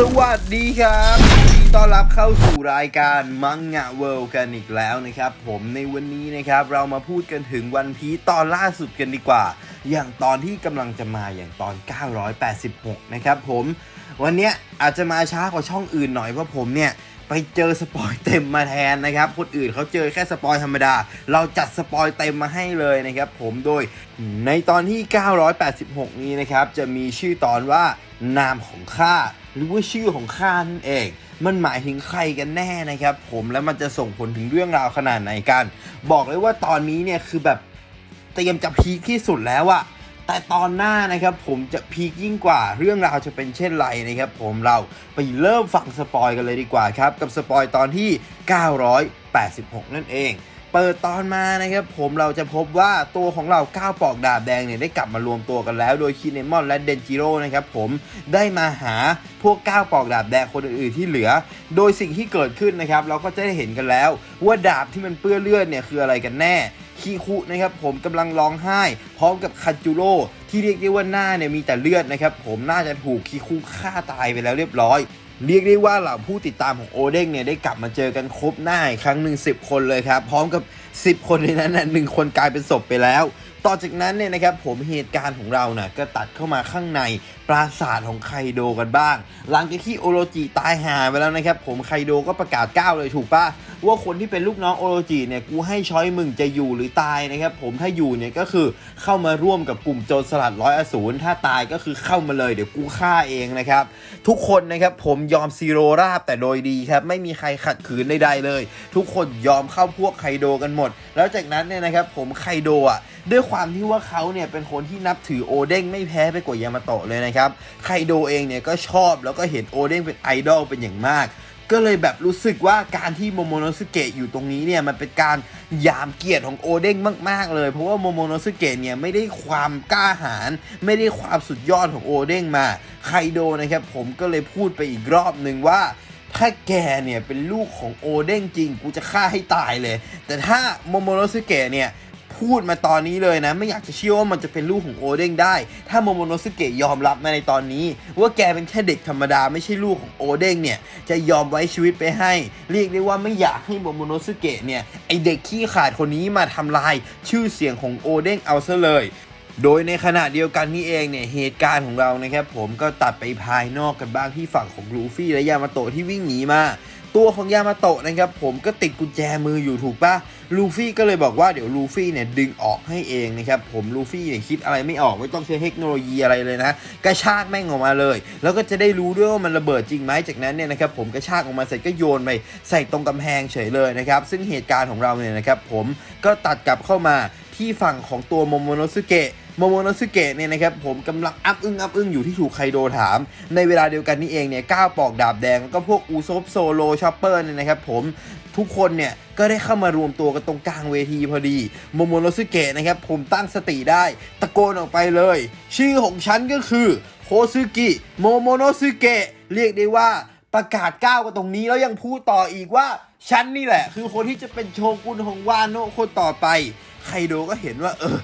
สวัสดีครับดีต้อนรับเข้าสู่รายการมังงะเวิลด์กันอีกแล้วนะครับ ผมในวันนี้นะครับเรามาพูดกันถึงวันพีตอนล่าสุดกันดีกว่า อย่างตอนที่กำลังจะมาอย่างตอน 986 นะครับผม วันเนี้ยอาจจะมาช้ากว่าช่องอื่นหน่อยเพราะผมเนี่ย ไปเจอสปอยเต็มมาแทนนะครับ คนอื่นเขาเจอแค่สปอยธรรมดา เราจัดสปอยเต็มมาให้เลยนะครับ ผมโดยในตอนที่ 986 นี้นะครับ จะมีชื่อตอนว่านามของข้าหรือว่าชื่อของข้านั่นเอง มันหมายถึงใครกันแน่นะครับ ผมแล้วมันจะส่งผลถึงเรื่องราวขนาดไหนกัน บอกเลยว่าตอนนี้เนี่ยคือแบบเตรียมจะพีคที่สุดแล้วอะ แต่ตอนหน้านะครับผมจะพีคยิ่งกว่าเรื่องราวจะเป็นเช่นไรนะครับผมเราไปเริ่มฟังสปอยกันเลยดีกว่าครับ กับสปอยตอนที่ 986 นั่นเอง เปิดตอนมานะครับผมเราจะพบว่าตัวของเราก้าวปอกดาบแดงเนี่ยได้กลับมารวมตัวกันแล้ว โดยคิเนมอนและเดนจิโร่นะครับผมได้มาหาพวกก้าวปอกดาบแดงคนอื่นๆที่เหลือ โดยสิ่งที่เกิดขึ้นนะครับเราก็จะได้เห็นกันแล้ว ว่าดาบที่มันเปื้อนเลือดเนี่ยคืออะไรกันแน่ คีคุนะครับผมกำลังร้องไห้ พร้อมกับคันจูโร่ที่เรียกได้ว่าหน้าเนี่ยมีแต่เลือดนะครับผมน่าจะถูกคีคุฆ่าตายไปแล้วเรียบร้อยเรียกได้ว่าเหล่าผู้ติดตามของโอเด้งเนี่ยได้กลับมาเจอกันครบหน้าอีกครั้งหนึ่ง10 คนเลยครับ พร้อมกับ 10 คนในนั้นน่ะหนึ่งคนกลายเป็นศพไปแล้ว ต่อจากนั้นเนี่ยนะครับผมเหตุการณ์ของเราน่ะก็ตัดเข้ามาข้างในปราสาทของไคโดกันบ้าง หลังจากที่โอโรจิตายหาไปแล้วนะครับผมไคโดก็ประกาศก้าวเลยถูกปะ ว่าคนที่เป็นลูกน้องโอโรจิเนี่ยกูให้ช้อยมึงจะอยู่หรือตายนะครับผมถ้าอยู่เนี่ยก็คือเข้ามาร่วมกับกลุ่มโจรสลัดร้อยอสูรถ้าตายก็คือเข้ามาเลยเดี๋ยวกูฆ่าเองนะครับทุกคนนะครับผมยอมซีโรราบแต่โดยดีครับไม่มีใครขัดขืนใดๆเลย ทุกคนยอมเข้าพวกไคโดกันหมด แล้วจากนั้นเนี่ยนะครับผมไคโดอะด้วยความที่ว่าเขาเนี่ยเป็นคนที่นับถือโอเด้งไม่แพ้ไปกว่ายามาโตะเลยนะครับไคโดเองเนี่ยก็ชอบแล้วก็เห็นโอเด้งเป็นไอดอลเป็นอย่างมาก ก็เลยแบบรู้สึกว่าการที่โมโมโนสุเกะอยู่ตรงนี้เนี่ยมันเป็นการยามเกียรติของโอเด้งมาก ๆ เลย เพราะว่าโมโมโนสุเกะเนี่ยไม่ได้ความกล้าหาญไม่ได้ความสุดยอดของโอเด้งมาไคโดนะครับผมก็เลยพูดไปอีกรอบหนึ่งว่าถ้าแกเนี่ยเป็นลูกของโอเด้งจริง กูจะฆ่าให้ตายเลย แต่ถ้าโมโมโนสุเกะเนี่ย พูดมาตอนนี้เลยนะ ไม่อยากจะเชื่อว่ามันจะเป็นลูกของโอเด้งได้ ถ้าโมโมโนสุเกะยอมรับมาในตอนนี้ ว่าแกเป็นแค่เด็กธรรมดาไม่ใช่ลูกของโอเด้งเนี่ย จะยอมไว้ชีวิตไปให้ เรียกได้ว่าไม่อยากให้โมโมโนสุเกะเนี่ยไอเด็กขี้ขาดคนนี้มาทำลายชื่อเสียงของโอเด้งเอาซะเลยโดยในขณะเดียวกันนี่เองเนี่ยเหตุการณ์ของเรานะครับผมก็ตัดไปภายนอกกันบ้างที่ฝั่งของลูฟี่และยามาโตะที่วิ่งหนีมา ตัวของยามาโตะนะครับผมก็ติดกุญแจมืออยู่ถูกปะลูฟี่ก็เลยบอกว่าเดี๋ยวลูฟี่เนี่ยดึงออกให้เองนะครับผมลูฟี่เนี่ยคิดอะไรไม่ออกไม่ต้องใช้เทคโนโลยีอะไรเลยนะกระชากแม่งออกมาเลย แล้วก็จะได้รู้ด้วยว่ามันระเบิดจริงไหมจากนั้นเนี่ยนะครับผมกระชากออกมาเสร็จก็โยนไปใส่ตรงกำแพงเฉยเลยนะครับซึ่งเหตุการณ์ของเราเนี่ยนะครับผมก็ตัดกลับเข้ามาที่ฝั่งของตัวโมโมโนสุเกะ โมโมโนสุเกะเนี่ยนะครับผมกำลังอัพอึ้งอัพอึ้งอยู่ที่ถูกไคโดถาม ในเวลาเดียวกันนี่เองเนี่ยก้าวปอกดาบแดงแล้วก็พวกอูซบโซโลชอปเปอร์เนี่ยนะครับผมทุกคนเนี่ยก็ได้เข้ามารวมตัวกันตรงกลางเวทีพอดีโมโมโนสุเกะนะครับผมตั้งสติได้ตะโกนออกไปเลย ชื่อของฉันก็คือโคซึกิโมโมโนสุเกะเรียกได้ว่าประกาศก้าวกันตรงนี้แล้วยังพูดต่ออีกว่าฉันนี่แหละ คือคนที่จะเป็นโชกุนของวานโนะคนต่อไป ไคโดก็เห็นว่าเออ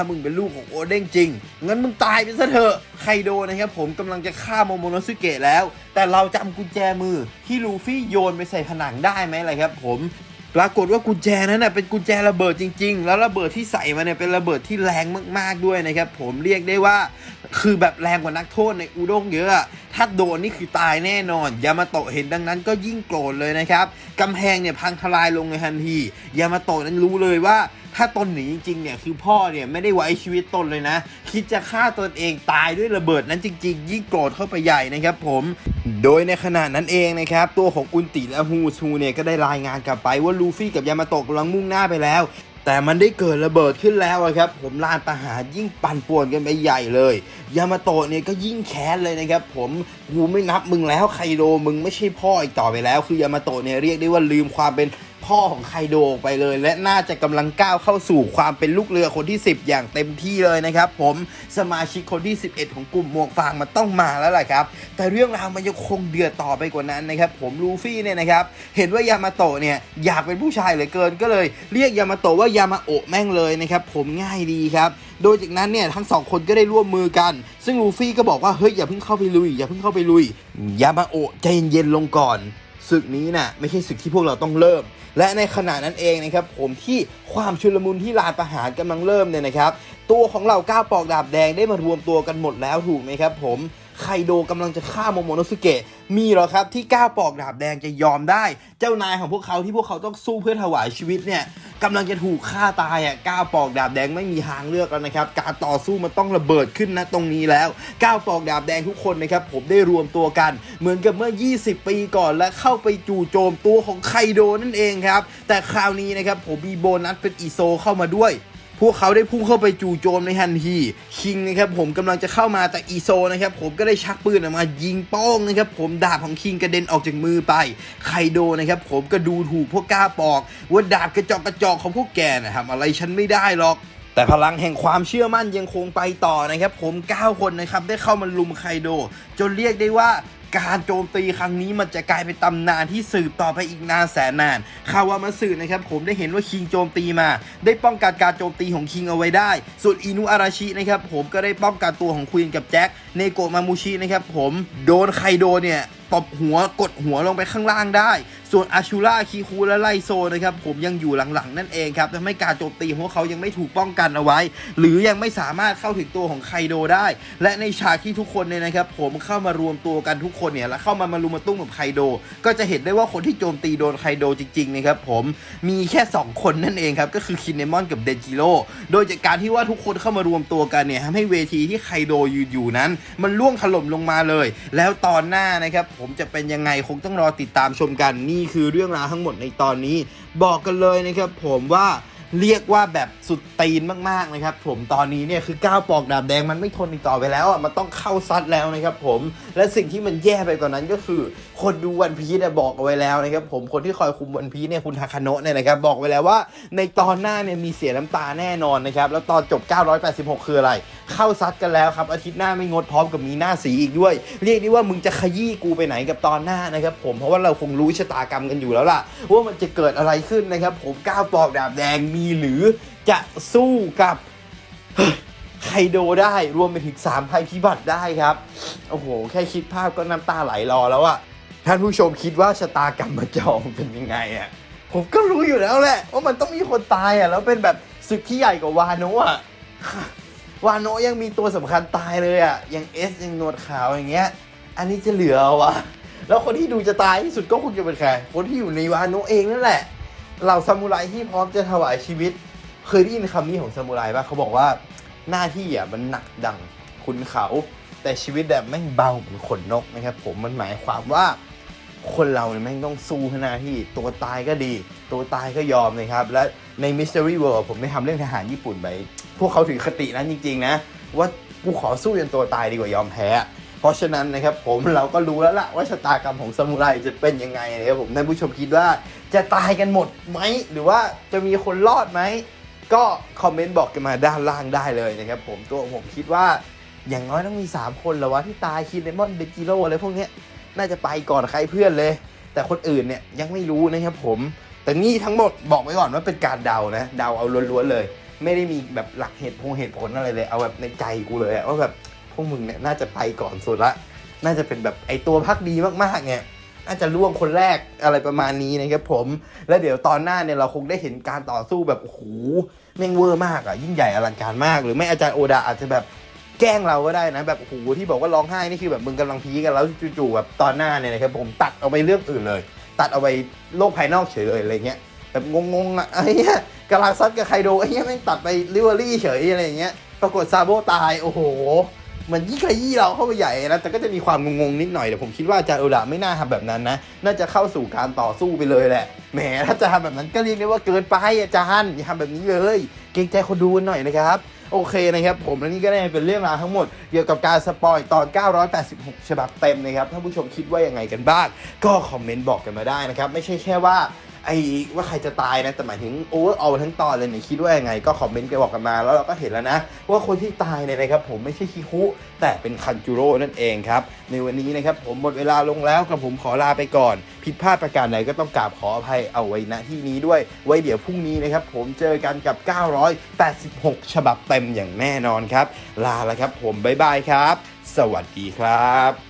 ถ้ามึงเป็นลูกของโอเด้งจริง งั้นมึงตายไปซะเถอะ ไคโดนะครับผมกำลังจะฆ่าโมโมโนสุเกะแล้ว แต่เราจำกุญแจมือที่ลูฟี่โยนไปใส่ผนังได้ไหมล่ะครับผมปรากฏว่ากุญแจนั้นนะเป็นกุญแจระเบิดจริง ๆ แล้วระเบิดที่ใส่มาเนี่ยเป็นระเบิดที่แรงมากๆด้วยนะครับผมเรียกได้ว่า คือแบบแรงกว่านักโทษในอุด้งเยอะ ถ้าโดนนี่คือตายแน่นอน ยามาโตะเห็นดังนั้นก็ยิ่งโกรธเลยนะครับ กำแพงเนี่ยพังทลายลงในทันที ยามาโตะนั้นรู้เลยว่า ถ้าตนหนีจริงๆเนี่ยคือพ่อเนี่ยไม่ได้ไว้ชีวิตตนเลยนะ คิดจะฆ่าตนเองตายด้วยระเบิดนั้นจริง ๆ ยิ่งโกรธเข้าไปใหญ่นะครับผมโดยในขณะนั้นเองนะครับตัวของอุนติและฮูชูเนี่ยก็ได้รายงานกลับไปว่าลูฟี่กับยามาโตะกำลังมุ่งหน้าไปแล้ว แต่มันได้เกิดระเบิดขึ้นแล้วครับ ผมลานทหารยิ่งปั่นป่วนกันไปใหญ่เลย ยามาโตะเนี่ยก็ยิ่งแค้นเลยนะครับ ผมกูไม่นับมึงแล้วไคโดมึงไม่ใช่พ่ออีกต่อไปแล้ว คือยามาโตะเนี่ยเรียกได้ว่าลืมความเป็น พ่อของไคโดไปเลย และน่าจะกำลังก้าวเข้าสู่ความเป็นลูกเรือคนที่ 10 อย่างเต็มที่เลยนะครับผมสมาชิกคนที่ 11 ของกลุ่มหมวกฟางมันต้องมาแล้วแหละครับ แต่เรื่องราวมันยังคงเดือดต่อไปกว่านั้นนะครับผมลูฟี่เนี่ยนะครับเห็นว่ายามาโตะเนี่ยอยากเป็นผู้ชายเหลือเกินก็เลย เรียกยามาโตะว่ายามาโอะแม่งเลยนะครับผมง่ายดีครับโดยจากนั้นเนี่ยทั้งสองคนก็ได้ร่วมมือกัน ซึ่งลูฟี่ก็บอกว่าเฮ้ยอย่าเพิ่งเข้าไปลุยอย่าเพิ่งเข้าไปลุยยามาโอะใจเย็นๆลงก่อน ศึกนี้น่ะไม่ใช่ศึกที่พวกเราต้องเริ่ม และในขณะนั้นเองนะครับผมที่ความชุลมุนที่ลานประหารกำลังเริ่มเนี่ยนะครับตัวของเราก้าปอกดาบแดงได้มารวมตัวกันหมดแล้วถูกไหมครับผมไคโดกำลังจะฆ่าโมโมโนสุเกะมีหรอครับที่ก้าปอกดาบแดงจะยอมได้ เจ้านายของพวกเขาที่พวกเขาต้องสู้เพื่อถวายชีวิตเนี่ย กำลังจะถูกฆ่าตายอะก้าวปอกดาบแดงไม่มีทางเลือกแล้วนะครับ การต่อสู้มันต้องระเบิดขึ้นนะตรงนี้แล้วก้าวปอกดาบแดงทุกคนนะครับผมได้รวมตัวกัน เหมือนกับเมื่อ 20 ปีก่อนและเข้าไปจู่โจมตัวของไคโดนั่นเองครับแต่คราวนี้นะครับผมมีโบนัสเป็นอีโซเข้ามาด้วย พวกเขาได้พุ่งเข้าไปจู่โจมในทันที คิงนะครับผมกำลังจะเข้ามาแต่อีโซนะครับผมก็ได้ชักปืนออกมายิงป้องนะครับผมดาบของคิงกระเด็นออกจากมือไป ไคโดนะครับผมก็ดูถูกพวกกล้าปอก ว่าดาบกระจอกกระจอกของพวกแกนะทำอะไรฉันไม่ได้หรอกแต่พลังแห่งความเชื่อมั่นยังคงไปต่อนะครับ ผม 9 คนนะครับ ได้เข้ามาลุมไคโด จนเรียกได้ว่า การโจมตีครั้งนี้มันจะกลายเป็นตำนานที่สืบต่อไปอีกนานแสนนานคาวามาสึนะครับผมได้เห็นว่าคิงโจมตีมา ได้ป้องกันการโจมตีของคิงเอาไว้ได้ ส่วนอินุอาราชินะครับผมก็ได้ป้องกันตัวของควีนกับแจ็คเนโกะมามูชินะครับผมโดนไคโดเนี่ยตบหัวกดหัวลงไปข้างล่างได้ ส่วนอาชูราคีคูและไลโซนะครับผมยังอยู่หลังๆ นั่นเองครับทำให้การโจมตีของพวกเขายังไม่ถูกป้องกันเอาไว้ หรือยังไม่สามารถเข้าถึงตัวของไคโดได้ และในฉากที่ทุกคนเนี่ยนะครับผมเข้ามารวมตัวกันทุกคนเนี่ยแล้วเข้ามามารุมมาตุ้มกับไคโด ก็จะเห็นได้ว่าคนที่โจมตีโดนไคโดจริงๆนะครับผมมีแค่ 2 คนนั่นเองครับก็คือคินเนมอนกับเดจิโร่โดยจากการที่ว่าทุกคนเข้ามารวมตัวกันเนี่ยทำให้เวทีที่ไคโดยืนอยู่นั้น มันล่วงถล่มลงมาเลย แล้วตอนหน้านะครับผมจะเป็นยังไงคงต้องรอติดตามชมกันนี่ี่คือเรื่องราวทั้งหมดในตอนนี้ บอกกันเลยนะครับผมว่า เรียกว่าแบบสุดตีนมากๆนะครับผมตอนนี้เนี่ยคือก้าวปอกดาบแดงมันไม่ทนอีกต่อไปแล้วอะมันต้องเข้าซัดแล้วนะครับผมและสิ่งที่มันแย่ไปกว่านั้นก็คือ คนดูวันพีซบอกเอาไว้แล้วนะครับผมคนที่คอยคุมวันพีซเนี่ยคุณทาคาโนะเนี่ยนะครับบอกไว้แล้วว่า ในตอนหน้าเนี่ยมีเสียน้ำตาแน่นอนนะครับแล้วตอนจบ 986 คืออะไร เข้าซัดกันแล้วครับอาทิตย์หน้าไม่งดพร้อมกับมีหน้าสีอีกด้วย เรียกได้ว่ามึงจะขยี้กูไปไหนกับตอนหน้านะครับผมเพราะว่าเราคงรู้ชะตากรรมกันอยู่แล้วล่ะว่ามันจะเกิดอะไรขึ้นนะครับผมก้าวปอกดาบแดงมีหรือจะสู้กับไคโดได้รวมไปถึงสามภัยพิบัติได้ครับ โอ้โห แค่คิดภาพก็น้ำตาไหลรอแล้วอะท่านผู้ชมคิดว่าชะตากรรมมาจองเป็นยังไงอะผมก็รู้อยู่แล้วแหละ ว่ามันต้องมีคนตายอะแล้วเป็นแบบศึกที่ใหญ่กว่าวาโนะอะวาโนะยังมีตัวสำคัญตายเลยอะยังเอสยังหนวดขาวอย่างเงี้ย อันนี้จะเหลือวะแล้วคนที่ดูจะตายที่สุดก็คงจะเป็นใครคนที่อยู่ในวาโนะเองนั่นแหละ เหล่าซามูไรที่พร้อมจะถวายชีวิต เคยได้ยินคำนี้ของซามูไรปะเขาบอกว่าหน้าที่อะมันหนักดังคุณเขา แต่ชีวิตแบบแม่งเบาเหมือนขนนกนะครับผมมันหมายความว่าคนเราเนี่ยแม่งต้องสู้ให้หน้าที่ตัวตายก็ดี ตัวตายก็ยอมนะครับ และใน Mystery World ผมได้ทำเรื่องทหารญี่ปุ่นไปพวกเขาถือคตินั้นจริง ๆ นะ ว่ากูขอสู้จนตัวตายดีกว่ายอมแพ้ เพราะฉะนั้นนะครับผมเราก็รู้แล้วล่ะว่าชะตากรรมของซามูไรจะเป็นยังไงนะครับผมท่านผู้ชมคิดว่าจะตายกันหมดไหมหรือว่าจะมีคนรอดไหมก็คอมเมนต์บอกกันมาด้านล่างได้เลยนะครับผมตัวผมคิดว่าอย่างน้อยต้องมี 3 คนแล้ววะที่ตายคินเดมอนเดจิโร่อะไรพวกนี้น่าจะไปก่อนใครเพื่อนเลย แต่คนอื่นเนี่ยยังไม่รู้นะครับผมแต่นี่ทั้งหมดบอกไว้ก่อนว่าเป็นการเดานะเดาเอาล้วนๆเลย ไม่ได้มีแบบหลักเหตุผลเหตุผลอะไรเลย เอาแบบในใจกูเลยว่าแบบ วกมึงเนี่ยน่าจะไปก่อนสุดละ น่าจะเป็นแบบไอตัวพักดีมากๆเนี่ยน่าจะล่วงคนแรกอะไรประมาณนี้นะครับผม แล้วเดี๋ยวตอนหน้าเนี่ยเราคงได้เห็นการต่อสู้แบบโอ้โหแม่งเวอร์มากอะยิ่งใหญ่อลังการมาก หรือไม่อาจารย์โอดาอาจจะแบบแกล้งเราก็ได้นะแบบโอ้โหที่บอกว่าร้องไห้นี่คือแบบมึงกำลังพีกันแล้วจู่ๆแบบตอนหน้าเนี่ยนะครับผมตัดเอาไปเรื่องอื่นเลย ตัดเอาไปโลกภายนอกเฉยเลยอะไรเงี้ยแบบงงๆอะไอ้เหี้ยกำลังซัดกับไคโดไอ้เหี้ยแม่งตัดไปลิเวอรี่เฉยอะไรเงี้ยปรากฏซาโบตายโอ้โห มันยิ่งขยี้เราเข้าไปใหญ่นะแต่ก็จะมีความงงๆนิดหน่อยแต่ผมคิดว่าจารย์โอดาไม่น่าทำแบบนั้นนะ น่าจะเข้าสู่การต่อสู้ไปเลยแหละแหมถ้าจะทำแบบนั้นก็เรียกได้ว่าเกินไปอาจารย์อย่าทำแบบนี้เลย เกรงใจคนดูหน่อยนะครับโอเคนะครับผมและนี่ก็ได้เป็นเรื่องราวทั้งหมดเกี่ยวกับการสปอยตอน 986 ฉบับเต็มนะครับถ้าผู้ชมคิดว่ายังไงกันบ้าง ก็คอมเมนต์บอกกันมาได้นะครับ ไม่ใช่แค่ว่า ไอ้ว่าใครจะตายนะแต่หมายถึงโอเวอร์อทั้งตอนเลยเนี่ยคิดว่ายังไงก็คอมเมนต์กันบอกกันมา แล้วเราก็เห็นแล้วนะ ว่าคนที่ตายเนี่ยนะครับผมไม่ใช่คิคุแต่เป็นคันจูโร่นั่นเองครับ ในวันนี้นะครับผมหมดเวลาลงแล้วกับผมขอลาไปก่อน ผิดพลาดประการใดก็ต้องกราบขออภัยเอาไว้ณที่นี้ด้วย ไว้เดี๋ยวพรุ่งนี้นะครับผมเจอกันกับ 986 ฉบับเต็มอย่างแน่นอนครับ ลาแล้วครับผมบ๊ายบายครับ สวัสดีครับ